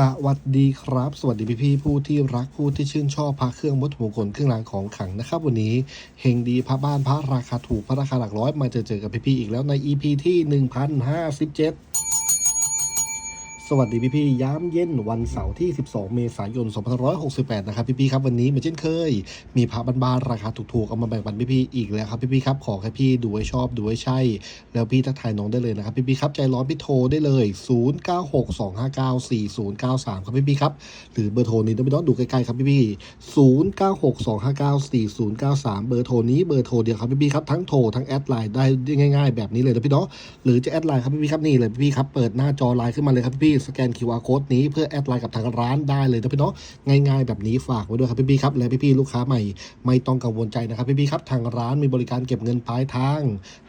สวัสดีครับ สวัสดีพี่พี่ผู้ที่รักผู้ที่ชื่นชอบพระเครื่องวัตถุมงคลเครื่องรางของขลังนะครับ วันนี้เฮงดีพระบ้านพระราคาถูกพระราคาหลักร้อยมาเจอเจอกับพี่พี่อีกแล้วใน EP ที่ 1057 สวัสดีพี่พี่ย้ำเย็นวันเสาร์ที่ 12 เมษายน 2568 นะครับพี่พี่ครับวันนี้เหมือนเช่นเคย มีพระบ้านๆราคาถูกๆเอามาแบ่งปันพี่พี่อีกแล้วครับพี่พี่ครับขอแค่พี่ดูให้ชอบดูให้ใช่ แล้วพี่ทักทายน้องได้เลยนะครับพี่พี่ครับใจร้อนพี่โทรได้เลย 0962594093 ครับพี่พี่ครับหรือเบอร์โทรนี้ต้องไปน้องดูใกล้ๆครับพี่พี่0962594093 เบอร์โทรนี้เบอร์โทรเดียวครับพี่พี่ครับทั้งโทรทั้งแอดไลน์ได้ง่าย ๆ แบบนี้เลยนะพี่เนาะหรือจะแอดไลน์ครับพี่ๆครับนี่เลยพี่ครับเปิดหน้าจอไลน์ขึ้นมาเลยครับพี่สแกน QR code นี้เพื่อแอดไลน์กับทางร้านได้เลยนะพี่เนาะง่ายๆแบบนี้ฝากไว้ด้วยครับพี่ๆครับและพี่ๆลูกค้าใหม่ไม่ต้องกังวลใจนะครับพี่ๆครับทางร้านมีบริการเก็บเงินปลายทาง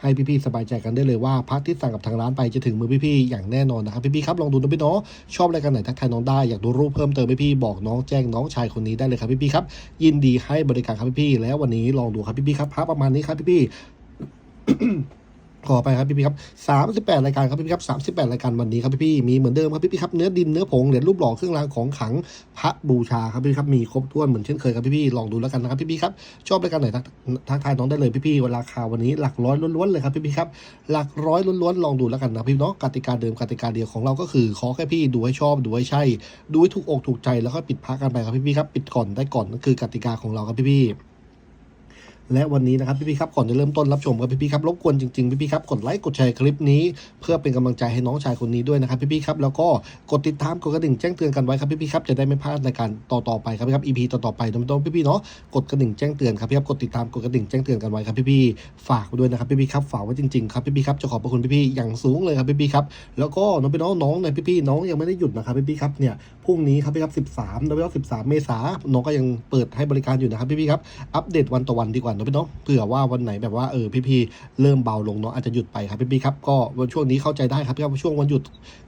ให้พี่ๆสบายใจกันได้เลยว่าพักที่สั่งกับทางร้านไปจะถึงมือพี่ๆอย่างแน่นอนนะครับพี่ๆครับลองดูนะพี่เนาะชอบรายการไหนทักทายน้องได้อยากดูรูปเพิ่มเติมพี่ๆบอกน้องแจ้งน้องชายคนนี้ได้เลยครับพี่ๆครับยินดีให้บริการครับพี่ๆแล้ววันนี้ลองดูครับพี่ๆครับพระประมาณนี้ครับพี่ๆ ขอไปครับพี่พี่ครับสามสิบแปดรายการครับพี่พี่ครับสามสิบแปดรายการวันนี้ครับพี่พี่มีเหมือนเดิมครับพี่พี่ครับเนื้อดินเนื้อผงเหรียญรูปหล่อเครื่องรางของขลังพระบูชาครับพี่พี่ครับมีครบถ้วนเหมือนเช่นเคยครับพี่พี่ลองดูแล้วกันนะครับพี่พี่ครับชอบรายการไหนทักทักทายน้องได้เลยพี่พี่ราคาวันนี้หลักร้อยล้วนๆเลยครับพี่พี่ครับหลักร้อยล้วนๆลองดูแล้วกันนะพี่เนาะกติกาเดิมกติกาเดียวของเราก็คือขอแค่พี่ดูให้ชอบดูให้ใช่ ดูให้ถูกอกถูกใจแล้วก็ปิดพักกันไปครับพี่พี่ครับปิดก่อนได้ก่อนนั่นคือกติกาของเราครับพี่พี่ และวันนี้นะครับพี่ๆครับก่อนจะเริ่มต้นรับชมครับพี่ๆครับรบกวนจริงๆพี่ๆครับกดไลค์กดแชร์คลิปนี้ เพื่อเป็นกำลังใจให้น้องชายคนนี้ด้วยนะครับพี่ๆครับแล้วก็กดติดตามกดกระดิ่งแจ้งเตือนกันไว้ครับพี่ๆครับจะได้ไม่พลาดรายการต่อๆไปครับพี่ครับ EP ต่อๆไปน้องๆพี่ๆเนาะกดกระดิ่งแจ้งเตือนครับพี่ครับกดติดตามกดกระดิ่งแจ้งเตือนกันไว้ครับพี่ๆฝากไว้ด้วยนะครับพี่ๆครับฝากไว้จริงๆครับพี่ๆครับจะขอบพระคุณพี่ๆอย่างสูงเลยครับพี่ๆครับแล้วก็น้องพี่น้องน้องในพี่น้องยังไม่ได้หยุดนะครับพี่ๆครับเนี่ยพรุ่งนี้ครับพี่ครับ13แล้วก็13 เมษายนน้องก็ยังเปิดให้บริการอยู่นะครับพี่ๆครับอัปเดตวันต่อวันดีกว่าเนอะพี่เนาะเผื่อว่าวันไหนแบบว่าเออพี่พีเริ่มเบาลงเนาะอาจจะหยุดไปครับพี่พีครับก็วันช่วงนี้เข้าใจได้ครับพี่ครับช่วงวันหยุด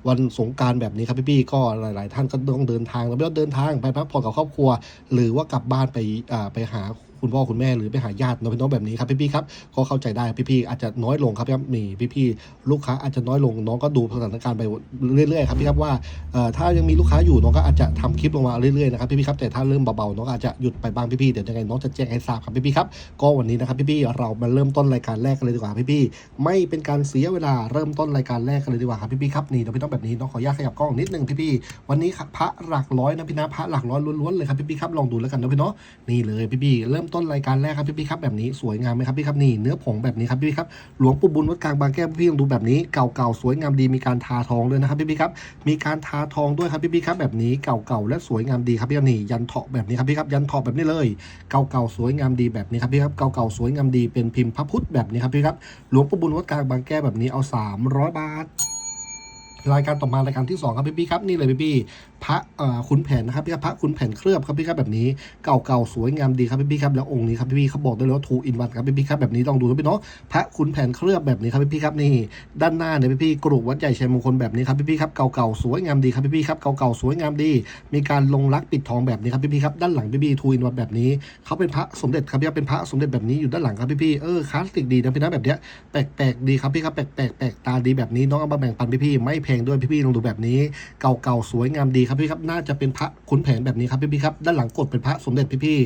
วันสงการแบบนี้ครับพี่พีก็หลาย ๆ ท่านก็ต้องเดินทางแล้วไม่ต้องเดินทางไปพักผ่อนกับครอบครัว หรือว่ากลับบ้านไปอ่าไปหา คุณพ่อคุณแม่หรือไปหาญาติเนาะพี่น้องแบบนี้ครับพี่ๆครับก็เข้าใจได้พี่ๆอาจจะน้อยลงครับพี่ครับมีพี่ๆลูกค้าอาจจะน้อยลงน้องก็ดูสถานการณ์ไปเรื่อยๆครับพี่ครับว่าถ้ายังมีลูกค้าอยู่น้องก็อาจจะทำคลิปลงมาเรื่อยๆนะครับพี่ๆครับแต่ถ้าเริ่มเบาๆน้องอาจจะหยุดไปบ้างพี่ๆเดี๋ยวยังไงน้องจะแจ้งให้ทราบครับพี่ๆครับก็วันนี้นะครับพี่ๆเรามาเริ่มต้นรายการแรกกันเลยดีกว่าพี่ๆไม่เป็นการเสียเวลาเริ่มต้นรายการแรกกันเลยดีกว่าครับพี่ๆครับนี่เราไม่ต้องแบบนี้น้องขออนุญาตขยับกล้องนิดนึงพี่ๆวันนี้พระหลักร้อยนะพี่นะพระหลักร้อยล้วนๆเลยครับพี่ๆครับลองดูแล้วกันนะพี่เนาะนี่เลยพี่ๆเริ่มต้นรายการแรกครับพี่ๆครับแบบนี้สวยงามไหมครับพี่ครับนี่เนื้อผงแบบนี้ครับพี่ๆครับหลวงปู่บุญวัดกลางบางแก้วพี่ๆลองดูแบบนี้เก่าๆสวยงามดีมีการทาทองด้วยนะครับพี่ๆครับมีการทาทองด้วยครับพี่ๆครับแบบนี้เก่าๆและสวยงามดีครับพี่ครับนี่ยันเถาะแบบนี้ครับพี่ครับยันเถาะแบบนี้เลยเก่าๆสวยงามดีแบบนี้ครับพี่ครับเก่าๆสวยงามดีเป็นพิมพ์พระพุทธแบบนี้ครับพี่ครับหลวงปู่บุญวัดกลางบางแก้วแบบนี้เอา 300 บาทรายการต่อมารายการที่สองครับพี่ๆครับนี่เลยพี่ๆพระขุนแผนนะครับพี่ครับพระขุนแผนเคลือบครับพี่ครับแบบนี้เก่าๆสวยงามดีครับพี่ๆครับแล้วองค์นี้ครับพี่ๆเขาบอกได้เลยว่าทูอินวันครับพี่ๆครับแบบนี้ลองดูนะพี่เนาะพระขุนแผนเคลือบแบบนี้ครับพี่ๆครับนี่ด้านหน้าเนี่ยพี่ๆกรุวัดใหญ่ชัยมงคลแบบนี้ครับพี่ๆครับเก่าๆสวยงามดีครับพี่ๆครับเก่าๆสวยงามดี มีการลงรักปิดทองแบบนี้ครับพี่ๆครับด้านหลังพี่ๆทูอินวันแบบนี้เขาเป็นพระสมเด็จครับพี่ครับเป็นพระสมเด็จแบบนี้อยู่ด้านหลังครับพี่ๆเออคลาสสิกดีนะพี่นะแบบเนี้ยแปลกๆดีครับพี่ครับแปลกๆแปลกตาดีแบบนี้น้องเอามาแบ่งปันพี่ๆไม่แพงด้วยพี่ๆลองดูแบบนี้ เก่าๆสวยงามดีครับพี่ครับน่าจะเป็นพระขุนแผนแบบนี้ครับพี่พี่ครับด้านหลังกดเป็นพระสมเด็จพี่พี่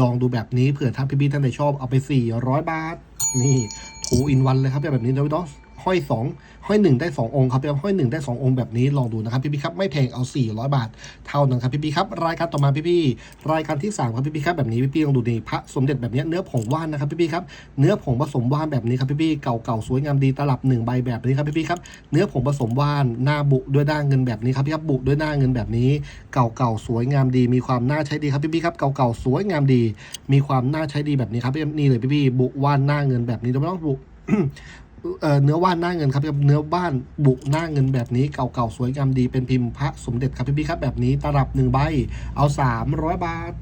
ลองดูแบบนี้เผื่อถ้าพี่พี่ท่านใดชอบเอาไป 400 บาท นี่ทูอินวันเลยครับแบบนี้นะพี่น้อง ห้อยสองห้อยหนึ่งได้สององค์ครับพี่ครับห้อยหนึ่งได้สององค์แบบนี้ลองดูนะครับพี่ๆครับไม่แพงเอา 400 บาทเท่านั้นครับพี่ๆครับรายการต่อมาพี่ๆรายการที่สามครับพี่ๆครับแบบนี้พี่ๆลองดูนี่พระสมเด็จแบบนี้เนื้อผงว่านนะครับพี่ๆครับเนื้อผงผสมว่านแบบนี้ครับพี่ๆเก่าๆสวยงามดีตลับหนึ่งใบแบบนี้ครับพี่ๆครับเนื้อผงผสมว่านหน้าบุด้วยหน้าเงินแบบนี้ครับพี่ครับบุด้วยหน้าเงินแบบนี้ เก่าๆสวยงามดี มีความน่าใช้ดีครับพี่ๆครับเก่าๆสวยงามดี มีความน่าใช้ดีแบบนี้ครับนี่เลยพี่ๆบุว่านหน้าเงินแบบนี้เราไม่ต้องบุ เนื้อว่านหน้าเงินครับพี่ครับเนื้อบ้านบุกหน้าเงินแบบนี้เก่าๆสวยงามดีเป็นพิมพ์พระสมเด็จครับพี่ๆครับแบบนี้ตลับหนึ่งใบเอาสามร้อยบาท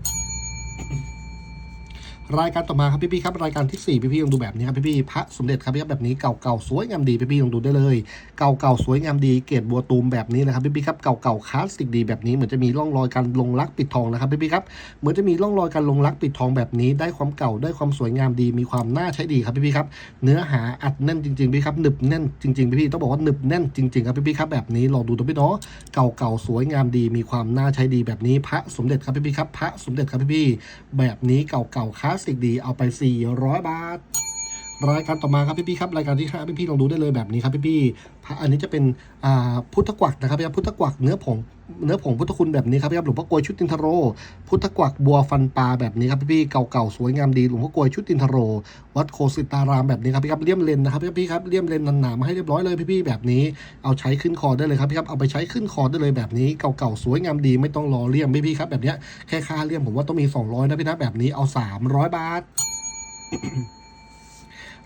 รายการต่อมาครับพี่ๆครับรายการที่สี่พี่ๆลองดูแบบนี้ครับพี่ๆพระสมเด็จครับพี่ครับแบบนี้เก่าๆสวยงามดีพี่ๆลองดูได้เลยเก่าๆสวยงามดีเกรดบัวตูมแบบนี้นะครับพี่ๆครับเก่าๆคลาสสิกดีแบบนี้เหมือนจะมีร่องรอยการลงรักปิดทองนะครับพี่ๆครับเหมือนจะมีร่องรอยการลงรักปิดทองแบบนี้ ได้ความเก่าได้ความสวยงามดีมีความน่าใช้ดีครับพี่ๆครับเนื้อหาอัดแน่นจริงๆพี่ครับหนึบแน่นจริงๆพี่ๆต้องบอกว่าหนึบแน่นจริงๆครับพี่ๆครับแบบนี้ลองดูตัวพี่เนาะเก่าๆสวยงามดีมีความน่าใช้ดีแบบนี้พระสมเด็จครับพี่ๆครับพระสมเด็จครับพี่ๆแบบนี้เก่าๆคลาสสิกดีเอาไป 400 บาท รายการต่อมาครับพี่ๆครับรายการที่ห้าพี่ๆลองดูได้เลยแบบนี้ครับพี่พระอันนี้จะเป็นพุทธกวักนะครับพี่ครับพุทธกวักเนื้อผงเนื้อผงพุทธคุณแบบนี้ครับพี่ครับหลวงพ่อกลวยชุดตินทโร พุทธกวักบัวฟันปลาแบบนี้ครับพี่ๆเก่าๆสวยงามดีหลวงพ่อกลวยชุดตินทโร วัดโคสิตารามแบบนี้ครับพี่ครับเลี่ยมเลนนะครับพี่พี่ครับเลี่ยมเลนหนาๆมาให้เรียบร้อยเลยพี่ๆแบบนี้เอาใช้ขึ้นคอได้เลยครับพี่ครับเอาไปใช้ขึ้นคอได้เลยแบบนี้เก่าๆสวยงามดีไม่ต้องรอเลี่ยมพี่ๆครับแบบเนี้ยแค่ค่าเลี่ยมผมว่าต้องมี 200นะพี่นะแบบนี้เอา 300 บาท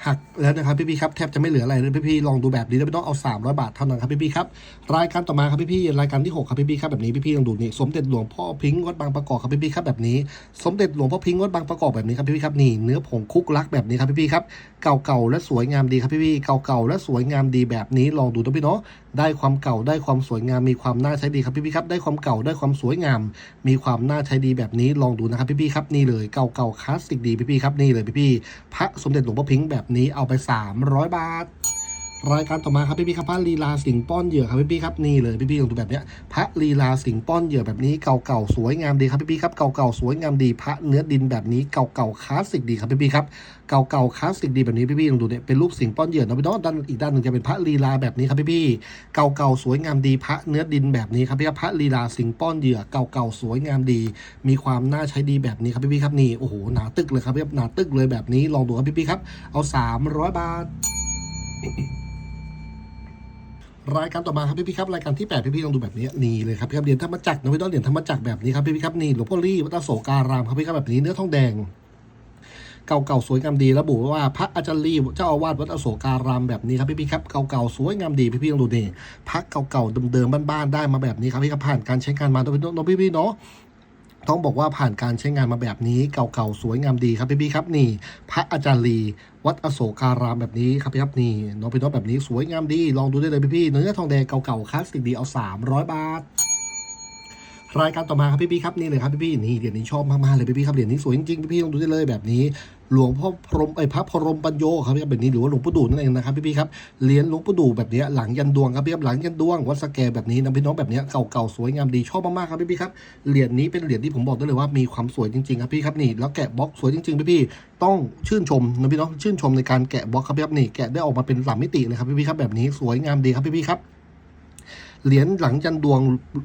หักแล้วนะครับพี่ๆครับแทบจะไม่เหลืออะไรเลยพี่ๆลองดูแบบนี้แล้วไม่ต้องเอา 300 บาทเท่านั้นครับพี่ๆครับรายการต่อมาครับพี่ๆรายการที่ 6 ครับพี่ๆครับแบบนี้พี่ๆลองดูนี่สมเด็จหลวงพ่อพิงค์วัดบางประกอบครับพี่ๆครับแบบนี้ สมเด็จหลวงพ่อพิงค์วัดบางประกอบแบบนี้ครับพี่ๆครับนี่เนื้อผงคุกลักแบบนี้ครับพี่ๆครับเก่าๆและสวยงามดีครับพี่ๆเก่าๆและสวยงามดีแบบนี้ลองดูตัวพี่เนาะได้ความเก่าได้ความสวยงามมีความน่าใช้ดีครับพี่ๆครับได้ความเก่าได้ความสวยงาม มีความน่าใช้ดีแบบนี้ลองดูนะครับพี่ๆครับนี่เลยเก่าๆคลาสสิกดีพี่ๆครับนี่เลยพี่ๆพระสมเด็จหลวงพ่อพิงค์แบบนี้เอาไป 300 บาท รายการต่อมาครับพี่ๆครับพระลีลาสิงป้อนเหยื่อครับพี่ๆครับนี่เลยพี่ๆลองดูแบบเนี้ยพระลีลาสิงป้อนเหยื่อแบบนี้เก่าๆสวยงามดีครับพี่ๆครับเก่าๆสวยงามดีพระเนื้อดินแบบนี้เก่าๆคลาสสิกดีครับพี่ๆครับเก่าๆคลาสสิกดีแบบนี้พี่ๆลองดูเนี่ยเป็นรูปสิงป้อนเหยื่อนะพี่น้องด้านอีกด้านหนึ่งจะเป็นพระลีลาแบบนี้ครับพี่ๆเก่าๆสวยงามดีพระเนื้อดินแบบนี้ครับพี่ครับพระลีลาสิงป้อนเหยื่อเก่าๆสวยงามดี มีความน่าใช้ดีแบบนี้ครับพี่ๆครับนี่โอ้โหหนาตึกเลยครับพี่หนาตึกเลยแบบนี้ลองดูครับพี่ๆครับเอา 300 บาท รายการต่อมาครับพี่พี่ครับรายการที่8พี่พี่ลองดูแบบนี้นี่เลยครับพี่ครับเหรียญธรรมจักรนะพี่ต้องเหรียญธรรมจักรแบบนี้ครับพี่พี่ครับนี่หลวงพ่อรี่วัดโสการามครับพี่ครับแบบนี้เนื้อทองแดง เก่าๆสวยงามดีระบุว่าพระอาจารย์ลีเจ้าอาวาสวัดอโศการามแบบนี้ครับพี่พี่ครับเก่าๆสวยงามดีพี่พี่ลองดูนี่พระเก่าๆเดิมๆบ้านๆได้มาแบบนี้ครับพี่ครับผ่านการใช้งานมาโดยน้องพี่ๆเนาะ ต้องบอกว่าผ่านการใช้งานมาแบบนี้เก่าๆสวยงามดีครับพี่พี่ครับนี่ พระอาจารย์ลีวัดอโศการามแบบนี้ครับพี่ครับนี่น้องพี่น้องแบบนี้สวยงามดี ลองดูได้เลยพี่พี่เนื้อทองแดงเก่าๆคลาสสิกดีเอา 300 บาท รายการต่อมาครับพี่พี่ครับนี่เลยครับพี่พี่นี่เหรียญนี้ชอบมากๆเลยพี่พี่ครับเหรียญนี้สวยจริงๆพี่พี่ๆลองดูได้เลยแบบนี้ หลวงพ่อพรมไอยพระพรมปัญโยครับพี่ครับแบบนี้หรือว่าหลวงปู่ดูนั่นเองนะครับพี่พี่ครับเหรียญหลวงปู่ดูแบบนี้หลังยันดวงครับพี่ครับหลังยันดวงวัดสแกแบบนี้นะพี่น้องแบบนี้เก่าๆสวยงามดีชอบมากๆครับพี่พี่ครับเหรียญนี้เป็นเหรียญที่ผมบอกได้เลยว่ามีความสวยจริงๆครับพี่ครับนี่แล้วแกะบล็อกสวยจริงๆพี่พี่ต้องชื่นชมนะพี่น้องชื่นชมในการแกะบล็อกครับพี่ครับนี่แกะได้ออกมาเป็นสามมิติเลยครับพี่พี่ครับแบบนี้สวยงามดีครับพี่พี่ครับ เหรียญหลังจันดวง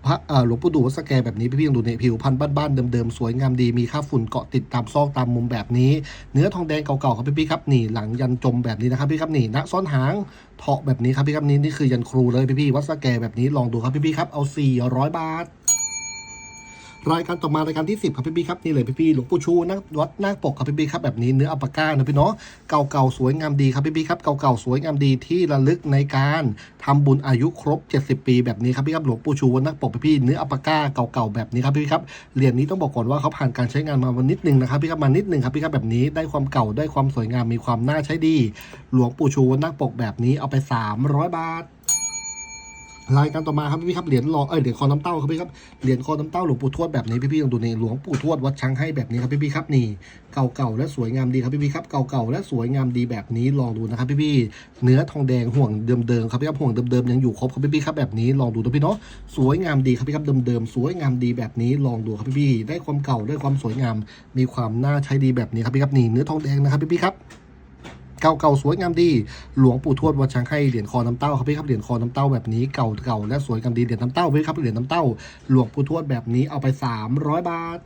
พระหลวงปู่ดูวัสแกแบบนี้พี่ๆยังดูในผิวพันธุ์บ้านๆเดิมๆสวยงามดีมีค่าฝุ่นเกาะติดตามซอกตามมุมแบบนี้ เนื้อทองแดงเก่าๆครับพี่ๆครับนี่หลังยันจมแบบนี้นะครับพี่ครับนี่นะซ้อนหางเถาะแบบนี้ครับพี่ครับนี่นี่คือยันครูเลยพี่ๆวัดสแกแบบนี้ลองดูครับพี่ๆครับเอา 400 บาท รายการต่อมารายการที่ 10 ครับพี่พี่ครับนี่เลยพี่พี่หลวงปู่ชูนักวัดนาคปกครับพี่พี่ครับแบบนี้เนื้ออัปาก้านะพี่เนาะเก่าๆสวยงามดีครับพี่พี่ครับเก่าๆสวยงามดีที่ระลึกในการทำบุญอายุครบ 70 ปีแบบนี้ครับพี่ครับหลวงปู่ชูวัดนาคปกพี่พี่เนื้ออัปาก้าเก่าๆแบบนี้ครับพี่ครับเหรียญนี้ต้องบอกก่อนว่าเขาผ่านการใช้งานมาวันนิดนึงนะครับพี่ครับมานิดนึงครับพี่ครับแบบนี้ได้ความเก่าได้ความสวยงามมีความน่าใช้ดี หลวงปู่ชูวัดนาคปกแบบนี้เอาไป 300 บาท รายการต่อมาครับพี่ๆครับเหรียญรอเอ้ยเหรียญคอน้ำเต้าครับพี่ครับเหรียญคอน้ำเต้าหลวงปู่ทวดแบบนี้พี่ๆลองดูในหลวงปู่ทวดวัดช้างให้แบบนี้ครับพี่ๆครับนี่เก่าๆและสวยงามดีครับพี่ๆครับเก่าๆและสวยงามดีแบบนี้ลองดูนะครับพี่ๆเนื้อทองแดงห่วงเดิมๆครับพี่ครับห่วงเดิมๆยังอยู่ครบครับพี่ๆครับแบบนี้ลองดูนะพี่เนาะสวยงามดีครับพี่ครับเดิมๆสวยงามดีแบบนี้ลองดูครับพี่ๆได้ความเก่าได้ความสวยงามมีความน่าใช้ดีแบบนี้ครับพี่ครับนี่เนื้อทองแดงนะครับพี่ๆครับ เก่าๆสวยงามดี หลวงปู่ทวดวัดช้างให้เหรียญคอน้ำเต้าครับพี่ครับเหรียญคอน้ำเต้าแบบนี้เก่าๆและสวยงามดีเหรียญน้ำเต้าพี่ครับเหรียญน้ำเต้า หลวงปู่ทวดแบบนี้เอาไป 300 บาท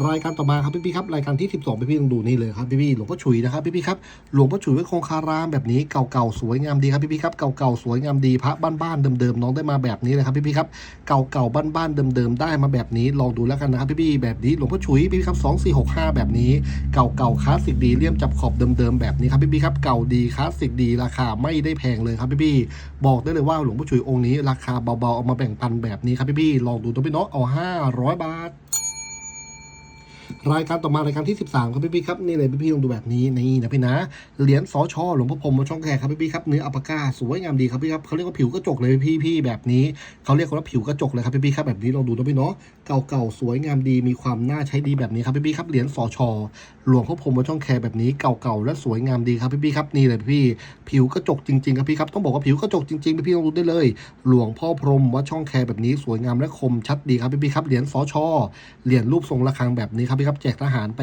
รายการต่อมาครับพี่ๆครับรายการที่ 12พี่ๆลองดูนี่เลยครับพี่ๆหลวงพ่อฉุยนะครับพี่ๆครับหลวงพ่อฉุยวัดคงคารามแบบนี้เก่าๆสวยงามดีครับพี่ๆครับเก่าๆสวยงามดีพระบ้านๆเดิมๆน้องได้มาแบบนี้เลยครับพี่ๆครับเก่าๆบ้านๆเดิมๆได้มาแบบนี้ลองดูแล้วกันนะครับพี่ๆแบบนี้หลวงพ่อฉุยพี่ๆครับ2465แบบนี้เก่าๆคลาสสิกดีเลี่ยมจับขอบเดิมๆแบบนี้ครับพี่ๆครับเก่าดีคลาสสิกดีราคาไม่ได้แพงเลยครับพี่ๆบอกได้เลยว่าหลวงพ่อฉุยองค์นี้ราคาเบาๆเอามาแบ่งปันแบบนี้ครับพี่ๆลองดูตัวพี่เนาะเอา500 บาท รายการต่อมารายการที่ 13 ครับพี่พี่ครับนี่เลยพี่พี่ลองดูแบบนี้นี่นะพี่นะเหรียญสอชอหลวงพ่อพรมวัดช่องแคครับพี่พี่ครับเนื้ออัปปาก้าสวยงามดีครับพี่ครับเขาเรียกว่าผิวกระจกเลยพี่พี่แบบนี้เขาเรียกว่าผิวกระจกเลยครับพี่พี่ครับแบบนี้ลองดูนะพี่เนาะเก่าๆสวยงามดีมีความน่าใช้ดีแบบนี้ครับพี่พี่ครับเหรียญสอชอหลวงพ่อพรมวัดช่องแคร์แบบนี้เก่าๆและสวยงามดีครับพี่พี่ครับนี่เลยพี่พี่ผิวกระจกจริงๆครับพี่ครับต้องบอกว่าผิวกระจกจริงๆพี่พี่ลองดูได้เลย หลวงพ่อพรมวัดช่องแคแบบนี้สวยงามและคมชัดดีครับพี่พี่ครับเหรียญสอชอเหรียญรูปทรงระฆังแบบนี้ครับพี่ครับแจกทหารไป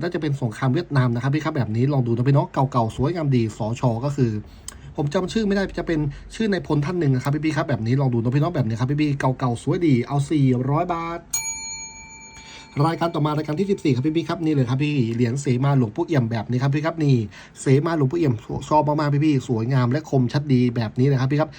น่าจะเป็นสงครามเวียดนามนะครับพี่ครับแบบนี้ลองดูนะพี่เนาะเก่าๆสวยงามดีสอชอก็คือ ผมจำชื่อไม่ได้จะเป็นชื่อในพลท่านหนึ่งนะครับพี่พี่ครับแบบนี้ลองดูนะพี่เนาะแบบนี้ครับพี่พี่เก่าๆสวยดีเอา 400 บาทรายการต่อมารายการที่ 14 ครับพี่พี่ครับนี่เลยครับพี่เหรียญเสมาหลวงปู่เอี่ยมแบบนี้ครับพี่ครับนี่เสมาหลวงปู่เอี่ยมชอบมากๆพี่พี่สวยงามและคมชัดดีแบบนี้เลยครับพี่ครับ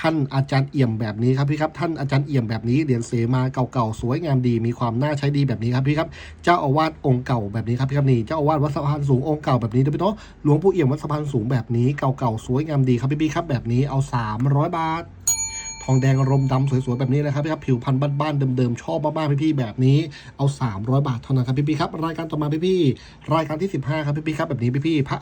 ท่านอาจารย์เอี่ยมแบบนี้ครับพี่ครับท่านอาจารย์เอี่ยมแบบนี้เหรียญเสมาเก่าๆสวยงามดี มีความน่าใช้ดีแบบนี้ครับพี่ครับเจ้าอาวาสองค์เก่าแบบนี้ครับพี่ครับนี่เจ้าอาวาสวัดสะพานสูงองค์เก่าแบบนี้นะพี่เนาะหลวงปู่เอี่ยมวัดสะพานสูงแบบนี้เก่าๆสวยงามดีครับพี่พี่ครับแบบนี้เอา 300 บาท ทองแดงอารมณ์ดำสวยๆแบบนี้นะครับพี่ครับผิวพันธุ์บ้านๆเดิมๆชอบมาๆพี่ๆแบบนี้เอา 300 บาทเท่านั้นครับพี่ๆครับรายการต่อมาพี่ๆรายการที่ 15ครับพี่ๆครับแบบนี้พี่ๆพระ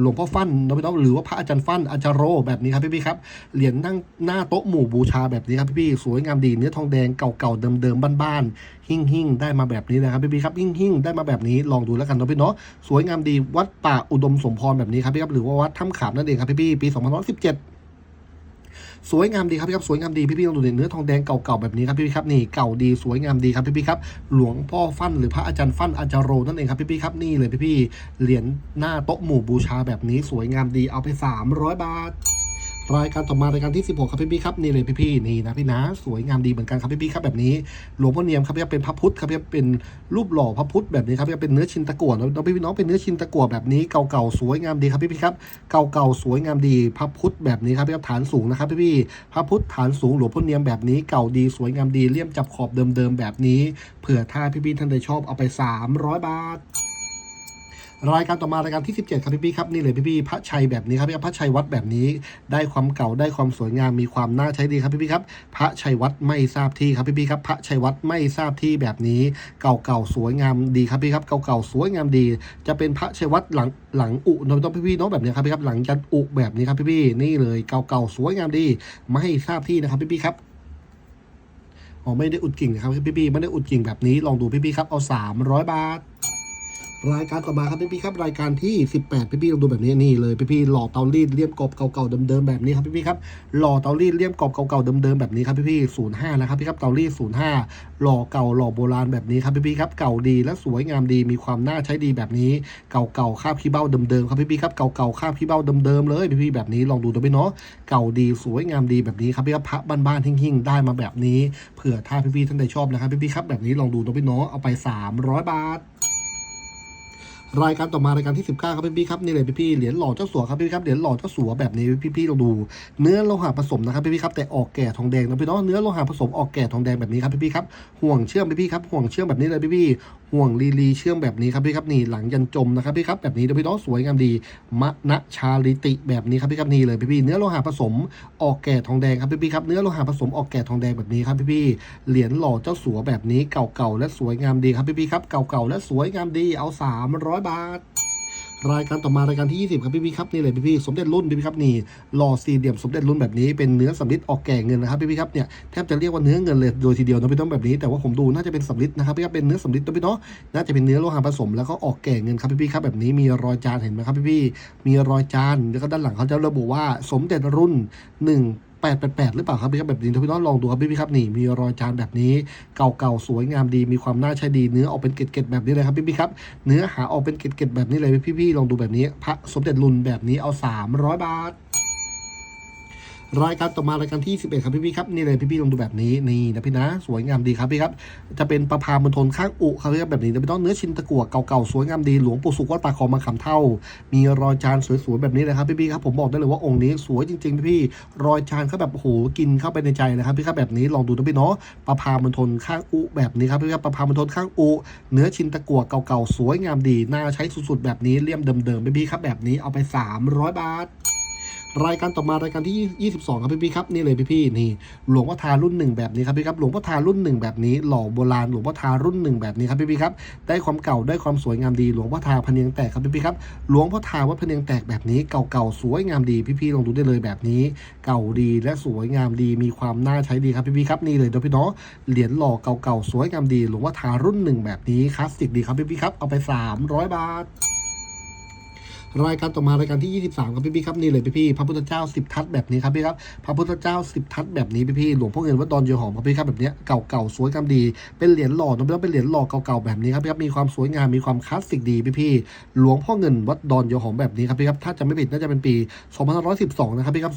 หลวงพ่อฟั่นนะพี่น้องหรือว่าพระอาจารย์ฟั่นอาจารโรแบบนี้ครับพี่ๆครับเหรียญนั่งหน้าโต๊ะหมู่บูชาแบบนี้ครับพี่ๆสวยงามดีเนื้อทองแดงเก่าๆเดิมๆบ้านๆหิ่งหิ่งๆได้มาแบบนี้นะครับพี่ๆครับหิ่งหิ่งๆได้มาแบบนี้ลองดูแล้วกันนะพี่เนาะสวยงามดีวัดป่าอุดมสมพรแบบนี้ครับพี่ครับหรือว่าวัดถ้ำขามนั่นเองครับพี่ๆปี2517 สวยงามดีครับพี่ครับสวยงามดีพี่พี่ลองดูเนื้อทองแดงเก่าๆแบบนี้ครับพี่พี่ครับนี่เก่าดีสวยงามดีครับพี่พี่ครับหลวงพ่อฟั่นหรือพระอาจารย์ฟั่นอาจารโรนั่นเองครับพี่พี่ครับนี่เลยพี่พี่เหรียญหน้าโต๊ะหมู่บูชาแบบนี้สวยงามดีเอาไป 300 บาท รายการต่อมารายการที่ 16 ครับพี่พี่ครับนี่เลยพี่พี่นี่นะพี่นะสวยงามดีเหมือนกันครับพี่พี่ครับแบบนี้หลวงพ่อเนียมครับพี่เป็นพระพุทธครับพี่เป็นรูปหล่อพระพุทธแบบนี้ครับพี่เป็นเนื้อชินตะกั่วน้องพี่พี่น้องเป็นเนื้อชินตะกั่วแบบนี้เก่าๆสวยงามดีครับพี่พี่ครับเก่าๆสวยงามดีพระพุทธแบบนี้ครับพี่ครับฐานสูงนะครับพี่พี่พระพุทธฐานสูงหลวงพ่อเนียมแบบนี้เก่าดีสวยงามดีเลี่ยมจับขอบเดิมๆแบบนี้เผื่อถ้าพี่พี่ท่านใดชอบเอาไป 300 บาท รายการต่อมารายการที่ 17 ครับพี่พี่ครับนี่เลยพี่พี่พระชัยแบบนี้ครับพี่พระชัยวัดแบบนี้ได้ความเก่าได้ความสวยงามมีความน่าใช้ดีครับพี่พี่ครับ พระชัยวัดไม่ทราบที่ครับพี่พี่ครับ พระชัยวัดไม่ทราบที่แบบนี้ เก่าๆสวยงามดีครับพี่ครับเก่าๆสวยงามดี จะเป็นพระชัยวัดหลังหลังอุเนอะต้องพี่พี่เน้องแบบนี้ครับพี่ครับหลังยันอุแบบนี้ครับพี่พี่นี่เลยเก่าๆสวยงามดีไม่ทราบที่นะครับพี่พี่ครับอ๋อไม่ได้อุดกิ่งนะครับพี่พี่ไม่ได้อุดกิ่งแบบนี้ลองดูพี่พี่ครับเอา300 บาท รายการต่อมาครับพี่พี่ครับรายการที่ 18 พี่พี่ลองดูแบบนี้นี่เลยพี่พี่หล่อเตารีดเลี่ยมกรอบเก่าๆเดิมๆแบบนี้ครับพี่พี่ครับหล่อเตารีดเลี่ยมกรอบเก่าๆเดิมๆแบบนี้ครับพี่พี่ๆ05นะครับพี่ครับเตารีด05หล่อเก่าหล่อโบราณแบบนี้ครับพี่พี่ครับเก่าดีและสวยงามดีมีความน่าใช้ดีแบบนี้เก่าๆคาบขี้เบ้าเดิมๆครับพี่พี่ครับเก่าๆคาบขี้เบ้าเดิมๆเลยพี่พี่แบบนี้ลองดูตัวพี่เนาะเก่าดีสวยงามดีแบบนี้ครับพี่ครับพระบ้านๆหิ่งๆได้มาแบบนี้เผื่อถ้าพี่พี่ท่านใดชอบนะครับพี่พี่ครับแบบนี้ลองดูตัวพี่เนาะเอาไป 300 บาท รายการต่อมารายการที่ 19 ครับพี่พี่ๆครับนี่เลยพี่พี่ๆเหรียญหล่อเจ้าสัวครับพี่พี่ๆครับเหรียญหล่อเจ้าสัวแบบนี้พี่พี่ๆเราดู เนื้อโลหะผสมนะครับพี่พี่ๆครับแต่ออกแก่ทองแดงนะพี่เนาะเนื้อโลหะผสมออกแก่ทองแดงแบบนี้ครับพี่พี่ๆครับห่วงเชื่อมพี่พี่ๆครับห่วงเชื่อมแบบนี้เลยพี่พี่ๆห่วงลีลีเชื่อมแบบนี้ครับพี่ครับนี่หลังยันจมนะครับพี่ครับแบบนี้นะพี่เนาะสวยงามดีมะนะชาลิติแบบนี้ครับพี่ครับนี่เลยพี่พี่ๆเนื้อโลหะผสมออกแก่ทองแดงครับพี่พี่ๆครับเนื้อโลหะผสมออกแก่ทองแดงแบบนี้ครับพี่พี่ๆเหรียญหล่อเจ้าสัวแบบนี้เก่าๆและสวยงามดีครับพี่ๆครับเก่าๆและสวยงามดีเอา300บาท รายการต่อมารายการที่ 20 ครับพี่พี่ครับนี่เลยพี่พี่สมเด็จรุ่นพี่พี่ครับนี่หล่อสี่เหลี่ยมสมเด็จรุ่นแบบนี้เป็นเนื้อสำริดออกแก่เงินนะครับพี่พี่ครับเนี่ยแทบจะเรียกว่าเนื้อเงินเลยโดยทีเดียวนะพี่ต้องแบบนี้แต่ว่าผมดูน่าจะเป็นสำริดนะครับพี่ครับเป็นเนื้อสำริดนะพี่เนาะน่าจะเป็นเนื้อโลหะผสมแล้วก็ออกแก่เงินครับพี่พี่ครับแบบนี้มีรอยจานเห็นไหมครับพี่พี่มีรอยจานแล้วก็ด้านหลังเขาจะระบุว่าสมเด็จรุ่นห นึ่งแปดแปดแปดหรือเปล่าครับพี่ครับแบบนี้ถ้าพี่น้องลองดูครับพี่พี่ครับนี่มีรอยจานแบบนี้เก่าๆสวยงามดีมีความน่าใช้ดีเนื้อออกเป็นเกล็ดๆแบบนี้เลยครับพี่พี่ครับเนื้อหาออกเป็นเกล็ดๆแบบนี้เลยพี่พี่ลองดูแบบนี้พระสมเด็จลุ่นแบบนี้เอา 300 บาท รายการต่อมารายการที่ 11 ครับพี่ๆครับนี่เลยพี่ๆลองดูแบบนี้นี่นะพี่นะ สวยงามดีครับพี่ครับจะเป็นประพามณฑลข้างอุครับพี่ครับแบบนี้นะพี่ต้องเนื้อชินตะกั่วเก่าๆสวยงามดีหลวงปู่สุขวัดปากคลองมาขำเท่า มีรอยจานสวยๆแบบนี้เลยครับพี่ๆครับผมบอกได้เลยว่าองค์นี้สวยจริงๆพี่ๆรอยจานเขาแบบโอ้โหกินเข้าไปในใจนะครับพี่ครับแบบนี้ลองดูนะพี่เนาะประพามณฑลข้างอุแบบนี้ครับพี่ครับประพามณฑลข้างอุเนื้อชินตะกั่วเก่าๆสวยงามดีน่าใช้สุดๆแบบนี้เลี่ยมเดิมๆพี่ๆครับแบบนี้เอาไป 300 บาท รายการต่อมารายการที่ 22 ครับพี่ๆครับนี่เลยพี่ๆนี่หลวงพ่อทารุ่นหนึ่งแบบนี้ครับพี่ครับหลวงพ่อทารุ่นหนึ่งแบบนี้หล่อโบราณหลวงพ่อทารุ่นหนึ่งแบบนี้ครับพี่ๆครับได้ความเก่าได้ความสวยงามดีหลวงพ่อทาพเนียงแตกครับพี่ๆครับหลวงพ่อทาวัดพเนียงแตกแบบนี้เก่าๆสวยงามดีพี่ๆลองดูได้เลยแบบนี้ เก่าดีและสวยงามดีมีความน่าใช้ดีครับพี่ๆครับนี่เลยเดี๋ยวพี่น้องเหรียญหล่อเก่าๆสวยงามดีหลวงพ่อทารุ่นหนึ่งแบบนี้คลาสสิกดีครับพี่ๆครับเอาไป 300 บาท รายการต่อมารายการที่ 23ครับพี่ๆครับนี่เลยพี่ๆพระพุทธเจ้า10ทัศแบบนี้ครับพี่ครับพระพุทธเจ้า10ทัศแบบนี้พี่ๆหลวงพ่อเงินวัดดอนเยอหอมครับพี่ครับแบบนี้เก่าๆสวยงามดี เป็นเหรียญหล่อนะพี่ครับเป็นเหรียญหล่อเก่าๆแบบนี้ครับพี่ครับมีความสวยงามมีความคลาสสิกดีพี่ๆหลวงพ่อเงินวัดดอนเยอหอมแบบนี้ครับพี่ครับถ้าจะไม่ผิดน่าจะเป็นปี2512นะครับพี่ครับ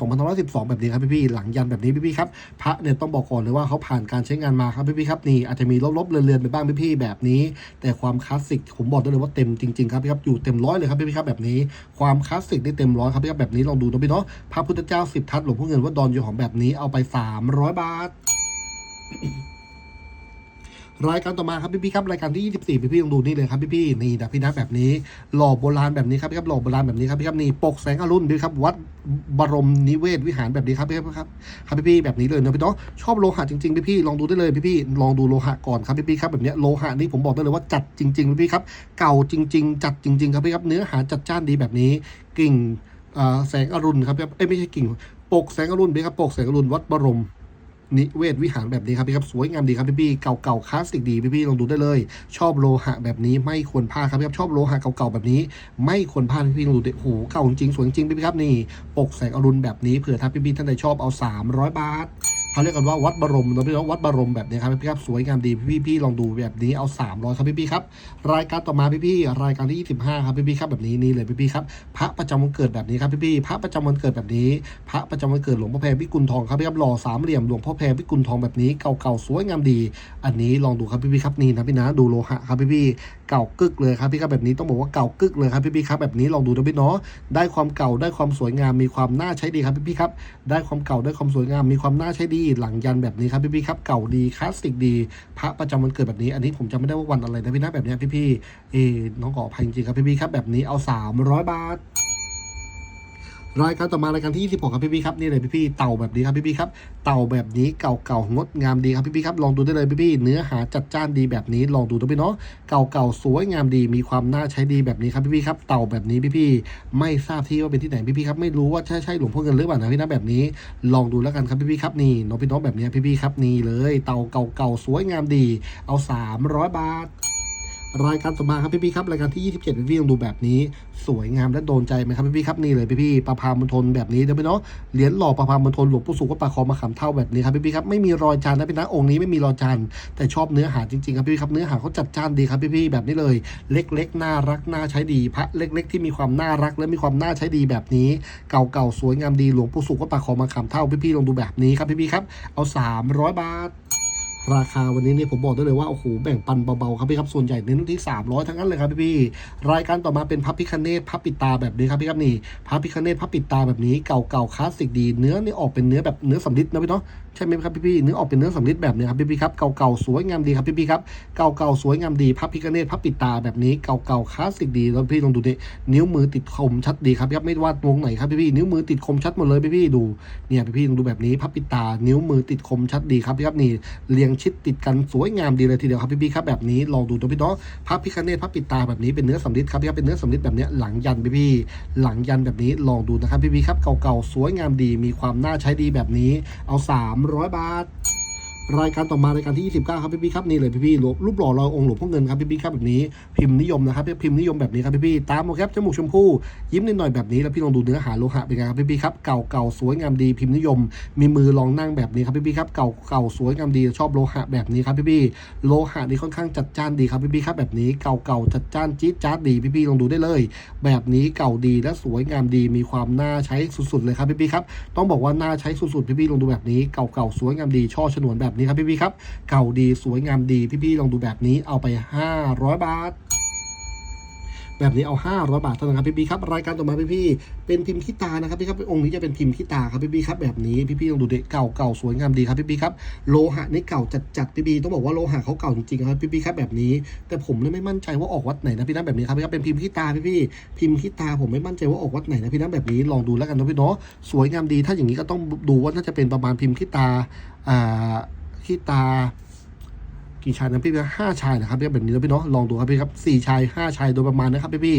2512 แบบนี้ครับพี่ๆหลังยันแบบนี้พี่ๆครับพระเนี่ยต้องบอกก่อนเลยว่าเขาผ่านการใช้งานมาครับพี่ๆครับนี่อาจจะมีลบๆเลือนๆไปบ้างพี่ๆแบบนี้ แต่ความคลาสสิกผมบอกได้เลยว่าเต็มจริงๆครับพี่ครับอยู่เต็มร้อยเลยครับพี่ๆครับแบบนี้ความคลาสสิกได้เต็มร้อยครับแบบนี้ลองดูนะพี่เนาะพระพุทธเจ้าสิบทัศหลวงพ่อเงินว่าดอนอยู่หอมแบบนี้เอาไป 300 บาท รายการต่อมาครับพี่ๆครับรายการที่ 24 พี่ๆลองดูนี่เลยครับพี่ๆนี่นะพี่นะแบบนี้ หล่อโบราณแบบนี้ครับพี่ครับหล่อโบราณแบบนี้ครับพี่ครับนี่ปกแสงอรุณพี่ครับวัดบรมนิเวศวิหารแบบนี้ครับพี่ครับครับครับพี่ๆแบบนี้เลยนะพี่เนาะชอบโลหะจริงๆพี่ๆลองดูได้เลยพี่ๆลองดูโลหะก่อนครับพี่ๆครับแบบนี้โลหะนี่ผมบอกได้เลยว่าจัดจริงๆพี่ครับเก่าจริง ๆ จัดจริง ๆ ครับพี่ครับเนื้อหาจัดจ้านดีแบบนี้กิ่งอ่าแสงอรุณครับพี่ครับเอ้ไม่ใช่กิ่งปกแสงอรุณพี่ครับปกแสงอรุณวัดบรม นิเวศวิหารแบบนี้ครับพี่ครับสวยงามดีครับพี่พี่เก่าๆคลาสสิกดีพี่พี่ลองดูได้เลย ชอบโลหะแบบนี้ไม่ควรพลาดครับพี่ครับชอบโลหะเก่าๆแบบนี้ ไม่ควรพลาดพี่พี่ลองดูดิโอ้โหเก่าจริงสวยจริงพี่พี่ครับนี่ปกแสงอรุณแบบนี้เผื่อถ้าพี่พี่ท่านใดชอบเอา 300 บาท เขาเรียกกันว่าวัดบรมนะพี่น้องวัดบรมแบบนี้ครับพี่ครับสวยงามดีพี่พี่ลองดูแบบนี้เอา 300ครับพี่พี่ครับรายการต่อมาพี่พี่รายการที่25ครับพี่พี่ครับแบบนี้นี่เลยพี่พี่ครับพระประจำวันเกิดแบบนี้ครับพี่พี่พระประจำวันเกิดแบบนี้ พระประจำวันเกิดหลวงพ่อแพรพิกุลทองครับพี่ครับหล่อสามเหลี่ยมหลวงพ่อแพรพิกุลทองแบบนี้เก่าๆสวยงามดี อันนี้ลองดูครับพี่พี่ครับนี่นะพี่นะดูโลหะครับพี่พี่เก่ากึกเลยครับพี่ครับแบบนี้ต้องบอกว่าเก่ากึกเลยครับพี่พี่ครับแบบนี้ลองดูนะพี่เนาะได้ความเก่าได้ความสวยงามมีความน่าใช้ดีครับพี่พี่ครับได้ความเก่าได้ความสวยงามมีความน่าใช้ดีหลังยันแบบนี้ครับพี่พี่ๆครับเก่าดีคลาสสิกดีพระประจำวันเกิดแบบนี้ อันนี้ผมจำไม่ได้ว่าวันอะไรนะพี่นะแบบนี้พี่พี่ๆเอน้องขออภัยจริงๆครับพี่พี่ๆครับแบบนี้เอา 300 บาท รายการต่อมารายการที่ 26 ครับพี่ๆครับนี่เลยพี่ๆเต่าแบบนี้ครับพี่ๆครับเต่าแบบนี้เก่าๆงดงามดีครับพี่ๆครับลองดูได้เลยพี่ๆเนื้อหาจัดจ้านดีแบบนี้ลองดูนะพี่เนาะเก่าๆสวยงามดีมีความน่าใช้ดีแบบนี้ครับพี่ๆครับเต่าแบบนี้พี่ๆไม่ทราบที่ว่าเป็นที่ไหนพี่ๆครับไม่รู้ว่าใช่ใช่หลวงพ่อเงินหรือเปล่านะพี่นะแบบนี้ ลองดูแล้วกันครับพี่ๆครับนี่น้องพี่น้องแบบนี้พี่ๆครับนี่เลย เต่าเก่าๆสวยงามดี เอา 300 บาท รายการต่อมาครับพี่ๆครับรายการที่ 27พี่ๆลองดูแบบนี้ สวยงามและโดนใจไหมครับพี่ๆครับนี่เลยพี่ๆประพามณฑลแบบนี้เดี๋ยวไปเนาะเหรียญหล่อประพามณฑลหลวงปู่สุขวัดปากคลองมาขามเท่าแบบนี้ครับพี่ๆครับไม่มีรอยจานนะพี่นะองค์นี้ไม่มีรอยจานแต่ชอบเนื้อหาจริงๆครับพี่ๆครับเนื้อหาเขาจัดจ้านดีครับพี่ๆแบบนี้เลย เล็กๆน่ารักน่าใช้ดีพระเล็ก ๆ ที่มีความน่ารักและมีความน่าใช้ดีแบบนี้ เก่าๆสวยงามดีหลวงปู่สุขวัดปากคลองมาขามเท่าพี่ๆลองดูแบบนี้ครับพี่ๆครับเอา 300 บาท ราคาวันนี้เนี่ยผมบอกได้เลยว่าโอ้โหแบ่งปันเบาๆครับพี่ครับส่วนใหญ่เน้นที่ 300 ทั้งนั้นเลยครับพี่รายการต่อมาเป็นพระพิคเนตพระปิดตาแบบนี้ครับพี่ครับนี่พระพิคเนตพระปิดตาแบบนี้เก่าๆคลาสสิกดี เนื้อนี่ออกเป็นเนื้อแบบเนื้อสำลิดนะพี่เนาะใช่ไหมครับพี่ๆเนื้อออกเป็นเนื้อสำลิดแบบนี้ครับพี่ๆครับเก่าๆสวยงามดีครับพี่ๆครับเก่าๆสวยงามดีพระพิคเนตพระปิดตาแบบนี้เก่าๆคลาสสิกดีแล้วพี่ลองดูดินิ้วมือติดคมชัดดีครับพี่ครับไม่ว่าตรงไหนครับพี่ๆนิ้วมือติดคมชัดหมดเลยพี่ๆดูเนี่ยพี่ๆลองดูแบบนี้พระปิดตา นิ้วมือติดคมชัดดีครับพี่ครับนี่เรียงชิดติดกันสวยงามดีเลยทีเดียวครับพี่พี่ครับแบบนี้ลองดูตัวพี่เนาะพระพิคเนตพระปิดตาแบบนี้เป็นเนื้อสำริดครับพี่ครับเป็นเนื้อสำริดแบบนี้หลังยันพี่พี่หลังยันแบบนี้ลองดูนะครับพี่พี่ครับเก่าๆสวยงามดีมีความน่าใช้ดีแบบนี้เอา 300 บาท รายการต่อมารายการที่ 29 ครับพี่ๆครับนี่เลยพี่ๆรูปรูปหล่อรอยองค์หลวงพ่อเงินครับพี่ๆครับแบบนี้พิมพ์นิยมนะครับพิมพ์นิยมแบบนี้ครับพี่ๆตามโมครับจมูกชมพู่ยิ้มนิดหน่อยแบบนี้แล้วพี่ลองดูเนื้อหาโลหะเป็นไงครับพี่ๆครับเก่าเก่าสวยงามดีพิมพ์นิยม มีมือลองนั่งแบบนี้ครับพี่ๆครับเก่าเก่าสวยงามดีชอบโลหะแบบนี้ครับพี่ๆโลหะนี่ค่อนข้างจัดจ้านดีครับพี่ๆครับแบบนี้เก่าเก่าจัดจ้านจี๊ดจ๊าดดีพี่ๆลองดูได้เลย แบบนี้เก่าดีและสวยงามดีมีความน่าใช้สุดๆเลยครับพี่ๆครับต้องบอกว่าน่าใช้สุดๆพี่ๆลองดูแบบนี้เก่าๆสวยงามดีช่อฉนวนแบบนี้ครับพี่ๆครับ เก่าดีสวยงามดีพี่ๆลองดูแบบนี้เอาไป 500 บาทแบบนี้เอา 500 บาทเท่านั้นครับพี่ๆครับรายการต่อมาพี่ๆเป็นพิมพ์ขี้ตานะครับพี่ครับองค์นี้จะเป็นพิมพ์ขี้ตาครับพี่ๆครับแบบนี้พี่ๆลองดูเด็กเก่าเก่าสวยงามดีครับพี่ๆครับโลหะนี่เก่าจัดจัดๆพี่ต้องบอกว่าโลหะเขาเก่าจริงๆครับพี่ๆครับแบบนี้ แต่ผมเนี่ยไม่มั่นใจว่าออกวัดไหนนะพี่นะแบบนี้ครับพี่ครับเป็นพิมพ์ขี้ตาพี่ๆพิมพ์ขี้ตาผมไม่มั่นใจว่าออกวัดไหนนะพี่นะแบบนี้ลองดูแล้วกันนะพี่เนาะสวยงามดี ถ้าอย่างนี้ก็ต้องดูว่าน่าจะเป็นประมาณพิมพ์ขี้ตาอ่า ที่ตา กี่ชายนะพี่พี่ห้าชายนะครับพี่แบบนี้นะพี่เนาะลองดูครับพี่ครับสี่ชายห้าชายโดยประมาณนะครับพี่พี่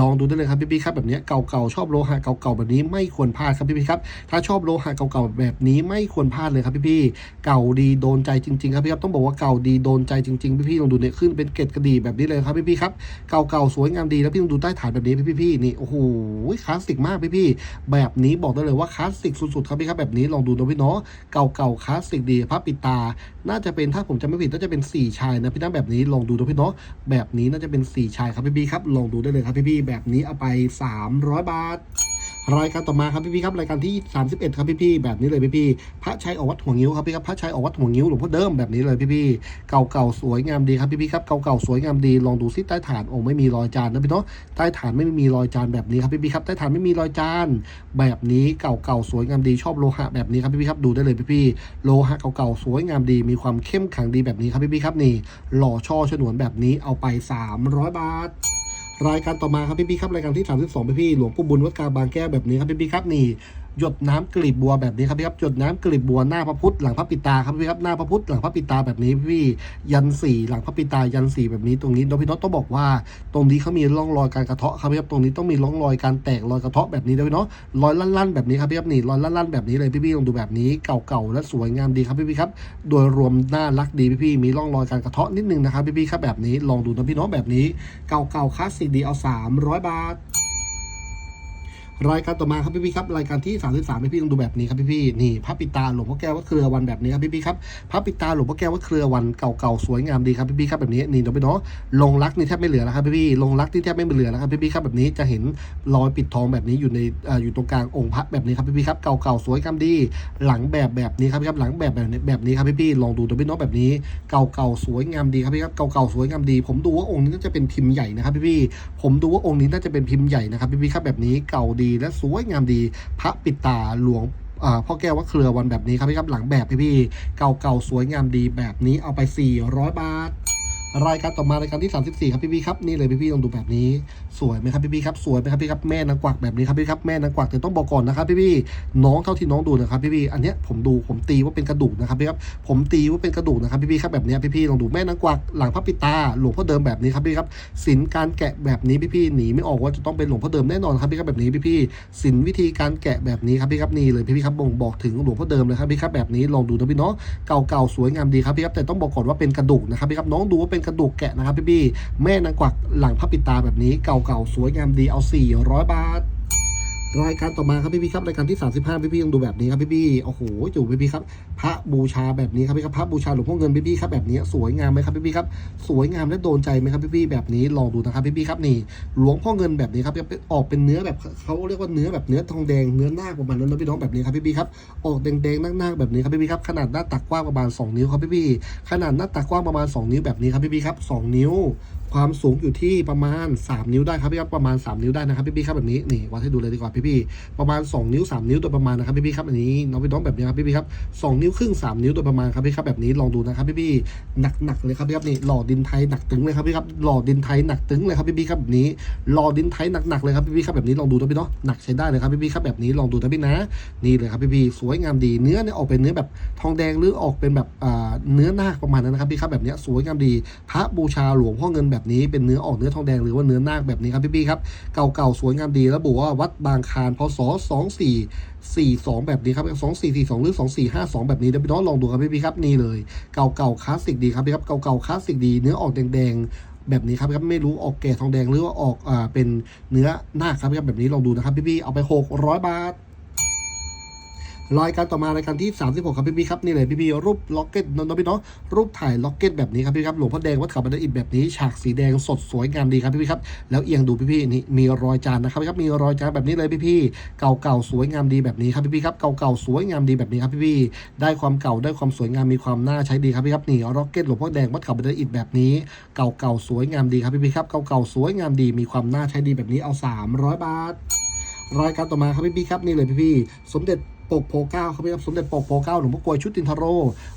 ลองดูได้เลยครับพี่พี่ครับแบบนี้เก่าๆชอบโลหะเก่าๆแบบนี้ไม่ควรพลาดครับพี่พี่ครับถ้าชอบโลหะเก่าๆแบบนี้ไม่ควรพลาดเลยครับพี่พี่เก่าดีโดนใจจริงๆครับพี่ครับต้องบอกว่าเก่าดีโดนใจจริงๆพี่พี่ลองดูเนี่ยขึ้นเป็นเกล็ดกระดีแบบนี้เลยครับพี่พี่ครับเก่าๆสวยงามดีแล้วพี่ลองดูใต้ฐานแบบนี้พี่พี่นี่โอ้โหคลาสสิกมากพี่พี่แบบนี้บอกได้เลยว่าคลาสสิกสุดๆครับพี่ครับแบบนี้ลองดูนะพี่เนาะเก่าๆคลาสสิกดีพระปิดตา น่าจะเป็นถ้าผมจำไม่ผิดน่าจะเป็นสี่ชายนะพี่นะแบบนี้ลองดูนะพี่เนาะแบบนี้น่าจะเป็นสี่ชายครับพี่พี่ครับลองดูได้เลยครับพี่พี่แบบนี้เอาไป 300 บาท รายการต่อมาครับพี่พี่ครับรายการที่ 31 ครับพี่พี่แบบนี้เลยพี่พี่พระชัยออกวัดหัวงิ้วครับพี่ครับพระชัยออกวัดหัวงิ้วหลวงพ่อเดิมแบบนี้เลยพี่พี่เก่าๆสวยงามดีครับพี่พี่ครับเก่าๆสวยงามดีลองดูซิใต้ฐานองค์ไม่มีรอยจานนะพี่เนาะใต้ฐานไม่มีรอยจานแบบนี้ครับพี่พี่ครับใต้ฐานไม่มีรอยจานแบบนี้เก่าๆสวยงามดีชอบโลหะแบบนี้ครับพี่พี่ครับดูได้เลยพี่พี่โลหะเก่าๆสวยงามดี มีความเข้มขังดีแบบนี้ครับพี่พี่ครับนี่หล่อช่อฉนวนแบบนี้เอาไป 300 บาท รายการต่อมาครับพี่พี่ครับรายการที่ 32พี่พี่หลวงปู่บุญวัดกาบางแก้วแบบนี้ครับพี่พี่ครับนี่หยดน้ำกลีบบัวแบบนี้ครับพี่ครับหยดน้ำกลีบบัวหน้าพระพุทธหลังพระปิตาครับพี่ครับหน้าพระพุทธหลังพระปิตาแบบนี้พี่ยันสี่หลังพระปิตายันสี่แบบนี้ตรงนี้น้องพี่น้องต้องบอกว่า ตรงนี้เขามีร่องรอยการกระเทาะครับพี่ครับตรงนี้ต้องมีร่องรอยการแตกรอยกระเทาะแบบนี้ด้วยเนาะรอยลั่นๆแบบนี้ครับพี่ครับนี่รอยลั่นๆแบบนี้เลยพี่พี่ลองดูแบบนี้เก่าๆและสวยงามดีครับพี่พี่ครับ โดยรวมน่ารักดีพี่พี่มีร่องรอยการกระเทาะนิดนึงนะครับพี่พี่ครับแบบนี้ลองดูนะพี่น้องแบบนี้ เก่าๆคลาสสิกดีเอา300 บาท รายการต่อมาครับพี่พี่ครับรายการที่ 33พี่พี่ต้องดูแบบนี้ครับพี่พี่นี่พระปิตาหลวงพ่อแก้ววัดเครือวันแบบนี้ครับพี่พี่ครับพระปิตาหลวงพ่อแก้ววัดเครือวันเก่าๆสวยงามดีครับพี่พี่ครับแบบนี้นี่เดี๋ยวไปเนาะลงรักนี่แทบไม่เหลือแล้วครับพี่พี่ลงรักที่แทบไม่เหลือแล้วครับพี่พี่ครับแบบนี้จะเห็นรอยปิดทองแบบนี้อยู่ในอ่าอยู่ตรงกลางองค์พระแบบนี้ครับพี่พี่ครับเก่าๆสวยงามดี หลังแบบแบบนี้ครับพี่ครับหลังแบบแบบนี้แบบนี้ครับพี่พี่ลองดูเดี๋ยวไปเนาะแบบนี้เก่าๆสวยงามดีครับพี่ครับเก่าๆสวยงามดี ผมดูว่าองค์นี้น่าจะเป็นพิมพ์ใหญ่นะครับพี่พี่ผมดูว่าองค์นี้น่าจะเป็นพิมพ์ใหญ่นะครับพี่พี่ครับแบบนี้เก่าดีและสวยงามดี พระปิดตาหลวงพ่อแก้วว่าเครือวันแบบนี้ครับพี่ครับหลังแบบพี่พี่เก่าๆสวยงามดีแบบนี้เอาไป 400 บาท รายการต่อมารายการที่ 34 ครับพี่พี่ครับนี่เลยพี่พี่ลองดูแบบนี้สวยไหมครับพี่พี่ครับสวยไหมครับพี่ครับแม่นางกวักแบบนี้ครับพี่ครับแม่นางกวักแต่ต้องบอกก่อนนะครับพี่พี่น้องเท่าที่น้องดูนะครับพี่พี่อันเนี้ยผมดูผมตีว่าเป็นกระดูกนะครับพี่ครับผมตีว่าเป็นกระดูกนะครับพี่พี่ครับแบบนี้พี่พี่ลองดูแม่นางกวักหลังพระปิตาหลวงพ่อเดิมแบบนี้ครับพี่ครับศิลป์การแกะแบบนี้พี่พี่หนีไม่ออกว่าจะต้องเป็นหลวงพ่อเดิมแน่นอนครับพี่ครับแบบนี้พี่พี่ศิลป์วิธีการแกะแบบนี้ครับพี่ครับนี่เลยพี่พี่ครับบ่งบอกถึงหลวงพ่อเดิมเลยครับพี่ครับแบบนี้ลองดูนะพี่เนาะเก่าๆสวยงามดีครับพี่ครับแต่ต้องบอกก่อนว่าเป็นกระดูกนะครับพี่ครับน้องดูว่าเป็นกระดูกแกะนะครับพี่พี่แม่นางกวักหลังพระปิดตาแบบนี้เก่าๆสวยงามดีเอา 400 บาท รายการต่อมาครับพี่พี่ครับรายการที่ 35 พี่พี่ต้องดูแบบนี้ครับพี่พี่โอ้โหจู่พี่พี่ครับพระบูชาแบบนี้ครับพี่ครับพระบูชาหลวงพ่อเงินพี่พี่ครับแบบนี้สวยงามไหมครับพี่พี่ครับสวยงามและโดนใจไหมครับพี่พี่แบบนี้ลองดูนะครับพี่พี่ครับนี่หลวงพ่อเงินแบบนี้ครับออกเป็นเนื้อแบบเขาเรียกว่าเนื้อแบบเนื้อทองแดงเนื้อนาประมาณนั้นนะพี่น้องแบบนี้ครับพี่พี่ครับออกแดงๆหน้าๆแบบนี้ครับพี่พี่ครับขนาดหน้าตักกว้างประมาณ 2 นิ้วครับพี่พี่ขนาดหน้าตักกว้างประมาณ 2 นิ้วแบบนี้ครับพี่พี่ครับ2นิ้ว ความสูงอยู่ที่ประมาณ 3 นิ้วได้ครับพี่ครับประมาณ 3 นิ้วได้นะครับพี่พี่ครับแบบนี้นี่วัดให้ดูเลยดีกว่าพี่พี่ประมาณ 2 นิ้ว 3 นิ้วโดยประมาณนะครับพี่พี่ครับอันนี้น้องพี่น้องแบบนี้ครับพี่พี่ครับ2นิ้วครึ่ง3 นิ้วโดยประมาณครับพี่ครับแบบนี้ลองดูนะครับพี่พี่หนักๆเลยครับพี่ครับนี่หล่อดินไทยหนักตึงเลยครับพี่ครับหล่อดินไทยหนักตึงเลยครับพี่พี่ครับแบบนี้หล่อดินไทยหนักๆเลยครับพี่พี่ครับแบบนี้ลองดูนะพี่เนาะหนักใช้ได้เลยครับพี่พี่ครับแบบนี้ลองดูนะพี่นะนี่เลยครับพี่พี่สวยงามดีเนื้อเนี่ยออกเป็นเนื้อแบบทองแดงหรือออกเป็นแบบเนื้อนาคประมาณนั้นนะครับพี่ครับแบบนี้สวยงามดีพระบูชาหลวงพ่อเงินแบบนี้เป็นเนื้อออกเนื้อทองแดงหรือว่าเนื้อนาคแบบนี้ครับพี่ๆครับเก่าๆสวยงามดีแล้วบอกว่าวัดบางคารพศสองสี่สี่สองแบบนี้ครับสองสี่สี่สองหรือสองสี่ห้าสองแบบนี้เดี๋ยวพี่น้องลองดูครับพี่ๆครับนี่เลยเก่าๆคลาสสิกดีครับพี่ครับเก่าๆคลาสสิกดีเนื้อออกแดงแบบนี้ครับครับไม่รู้ออกแก่ทองแดงหรือว่าออกอ่าเป็นเนื้อนาครับพี่ครับแบบนี้ลองดูนะครับพี่ๆเอาไปหกร้อยบาท รายการต่อมารายการที่ 36 ครับพี่พี่ครับนี่เลยพี่พี่รูปล็อกเก็ตนนท์พี่เนาะรูปถ่ายล็อกเก็ตแบบนี้ครับพี่ครับหลวงพ่อแดงวัดเขาบันไดอิฐแบบนี้ฉากสีแดงสดสวยงามดีครับพี่พี่ครับแล้วเอียงดูพี่พี่นี่มีรอยจานนะครับพี่ครับมีรอยจานแบบนี้เลยพี่พี่เก่าเก่าๆสวยงามดีแบบนี้ครับพี่พี่ครับเก่าเก่าๆสวยงามดีแบบนี้ครับพี่พี่ได้ความเก่าได้ความสวยงามมีความน่าใช้ดีครับพี่ครับนี่ล็อกเก็ตหลวงพ่อแดงวัดเขาบันไดอิฐแบบนี้เก่าเก่าๆสวยงามดีครับพี่พี่ครับเก่าเก่าๆสวยงามดีมีความน่าใช้ดีแบบนี้เอา 300 บาทรายการต่อมาครับพี่พี่ครับนี่เลยพี่พี่สมเด็จ ปกโพเก้าครับพี่ครับสมเด็จปกโพเก้าหลวงพ่อกลวยชุตินทโร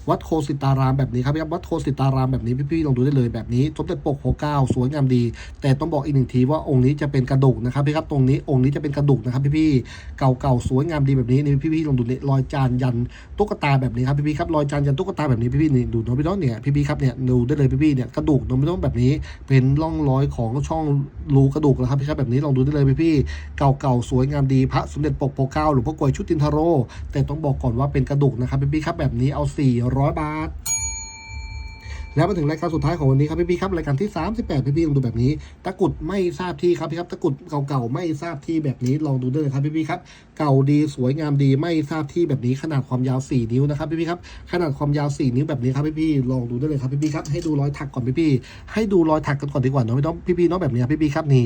วัดโคสิตารามแบบนี้ครับพี่ครับวัดโคสิตารามแบบนี้พี่พี่ลองดูได้เลยแบบนี้สมเด็จปกโพเก้าสวยงามดี แต่ต้องบอกอีกหนึ่งทีว่าองค์นี้จะเป็นกระดูกนะครับพี่ครับตรงนี้องค์นี้จะเป็นกระดูกนะครับพี่พี่เก่าๆสวยงามดีแบบนี้นี่พี่พี่ลองดูเนี่ยรอยจานยันตุ๊กตาแบบนี้ครับพี่พี่ครับรอยจานยันตุ๊กตาแบบนี้พี่พี่นี่ดูน้องพี่น้องเนี่ยพี่พี่ครับเนี่ยดูได้เลยพี่พี่เนี่ยกระดูกน้องพี่น้องแบบนี้ เป็นร่องรอยของช่องรูกระดูกนะครับพี่ครับแบบนี้ลองดูได้เลยพี่พี่เก่าๆสวยงามดีพระสมเด็จปกโพเก้าหลวงพ่อกลวยชุตินทโรแต่ต้องบอกก่อนว่าเป็นกระดูกนะครับพี่พี่ครับแบบนี้เอา 400 บาท แล้วมาถึงรายการสุดท้ายของวันนี้ครับพี่พี่ครับรายการที่ 38 พี่พี่ลองดูแบบนี้ ตะกุดไม่ทราบที่ครับพี่ครับตะกุดเก่าๆไม่ทราบที่แบบนี้ลองดูได้เลยครับพี่พี่ครับเก่าดีสวยงามดีไม่ทราบที่แบบนี้ขนาดความยาว 4 นิ้วนะครับพี่พี่ครับขนาดความยาว 4 นิ้วแบบนี้ครับพี่พี่ลองดูได้เลยครับพี่พี่ครับให้ดูรอยถักก่อนพี่พี่ให้ดูรอยถักกันก่อนดีกว่าเนาะพี่น้องพี่พี่เนาะแบบนี้ครับพี่พี่ครับนี่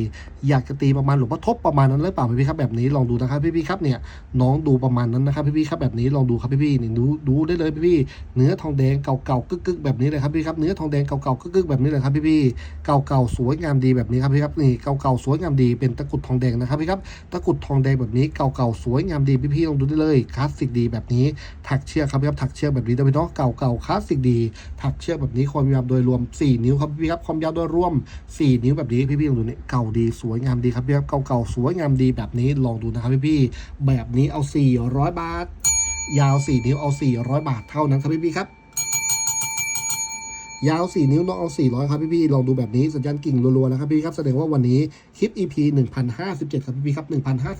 อยากจะตีประมาณหลวงพ่อทบประมาณนั้นหรือเปล่าพี่พี่ครับแบบนี้ลองดูนะครับพี่พี่ครับเนี่ยน้องดูประมาณนั้นนะครับพี่พี่ครับแบบนี้ลองดูครับพี่พี่นี่ดูดูได้เลยพี่พี่เนื้อทองแดงเก่าๆกึกๆแบบนี้เลยครับพี่ครับเนื้อทองแดงเก่าๆกึกๆแบบนี้เลยครับพี่พี่เก่าๆสวยงามดีแบบนี้ครับพี่ครับนี่เก่าๆสวยงามดีเป็นตะกุดทองแดงนะครับพี่ครับตะกุดทองแดงแบบนี้เก่าๆสวยงามดีพี่พี่ลองดูได้เลยคลาสสิกดีแบบนี้ถักเชือกครับพี่ครับถักเชือกแบบนี้ได้พี่น้องเก่าๆคลาสสิกดีถักเชือกแบบนี้ความยาวโดยรวม 4 นิ้วครับพี่ครับความยาวโดยรวม 4 นิ้วแบบนี้พี่พี่ลองดูนี่เก่าดีสวยงามดีครับพี่ครับเก่าๆสวยงามดีแบบนี้ลองดูนะครับพี่พี่แบบนี้เอา 400 บาท ยาว 4 นิ้วเอา 400 บาทเท่านั้นครับพี่พี่ครับยาว 4 นิ้วน้องเอา 400 ครับพี่พี่ๆลองดูแบบนี้สัญญาณกิ่งรัวๆนะครับพี่ครับแสดงว่าวันนี้ คลิป EP 1057ครับพี่พี่ครับ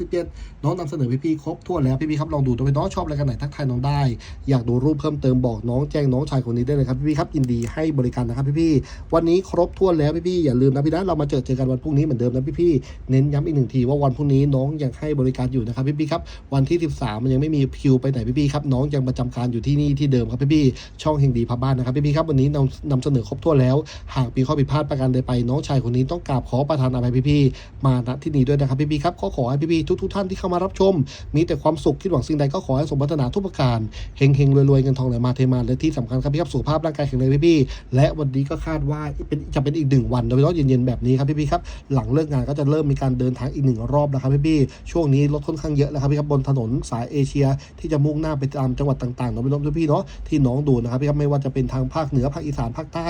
1057 น้องนำเสนอพี่พี่ครบทั่วนแล้วพี่พี่ครับลองดูตัวเป็นน้องชอบอะไรกันไหนทักทายน้องได้ อยากดูรูปเพิ่มเติมบอกน้องแจ้งน้องชายคนนี้ได้เลยครับพี่พี่ครับยินดีให้บริการนะครับพี่พี่วันนี้ครบทั่วนแล้วพี่พี่อย่าลืมนะพี่นะเรามาเจอเจอกันวันพรุ่งนี้เหมือนเดิมนะพี่พี่เน้นย้ำอีกหนึ่งทีว่าวันพรุ่งนี้น้องยังให้บริการอยู่นะครับพี่พี่ครับวันที่ 13 มันยังไม่มีคิวไปไหนพี่พี่ครับน้องยังประจำการอยู่ที่นี่ที่เดิมครับพี่พีช่องเฮงดีพาบ้านนะครับพี่พีครับวันนี้นำนำเสนอครบถ้วแล้ว หากมีข้อผิดพลาดประการใดไปน้องชายคนนี้ต้องกราบขอประทานอภัยพี่มาณที่นี้ด้วยนะครับพี่ๆครับก็ขอให้พี่ๆทุกๆท่านที่เข้ามารับชม มีแต่ความสุขคิดหวังสิ่งใดก็ขอให้สมปรารถนาทุกประการเฮงเฮงๆรวยๆเงินทองไหลมาเทมาและที่สำคัญครับพี่ครับสุขภาพร่างกายแข็งแรงพี่ๆและวันนี้ก็คาดว่าเป็นจะเป็นอีกหนึ่งวันโดยเฉพาะเย็นๆแบบนี้ครับพี่ๆครับหลังเลิกงานก็จะเริ่มมีการเดินทางอีกหนึ่งรอบนะครับพี่ๆช่วงนี้รถค่อนข้างเยอะแล้วครับพี่ครับบนถนนสายเอเชีย ที่จะมุ่งหน้าไปตามจังหวัดต่างๆเนาะพี่น้องพี่เนาะที่น้องดูนะครับพี่ครับไม่ว่าจะเป็นทางภาคเหนือภาคอีสานภาคใต้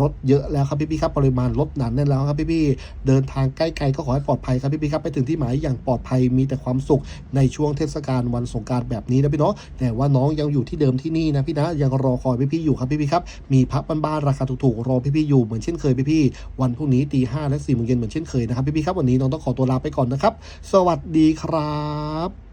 รถเยอะแล้วครับพี่ๆครับปริมาณรถหนาแน่นแล้วครับพี่ๆเดินทางใกล้ๆก็ขอให้ปลอดภัยครับพี่พี่ครับไปถึงที่หมายอย่างปลอดภัยมีแต่ความสุขในช่วงเทศกาลวันสงการแบบนี้นะพี่เนาะแต่ว่าน้องยังอยู่ที่เดิมที่นี่นะพี่นะยังรอคอยพี่พี่อยู่ครับพี่พี่ครับมีพับบ้านๆราคาถูกๆรอพี่พี่อยู่เหมือนเช่นเคยพี่พี่วันพรุ่งนี้ตีห้าและสี่โมงเย็นเหมือนเช่นเคยนะครับพี่พี่ครับวันนี้น้องต้องขอตัวลาไปก่อนนะครับ สวัสดีครับ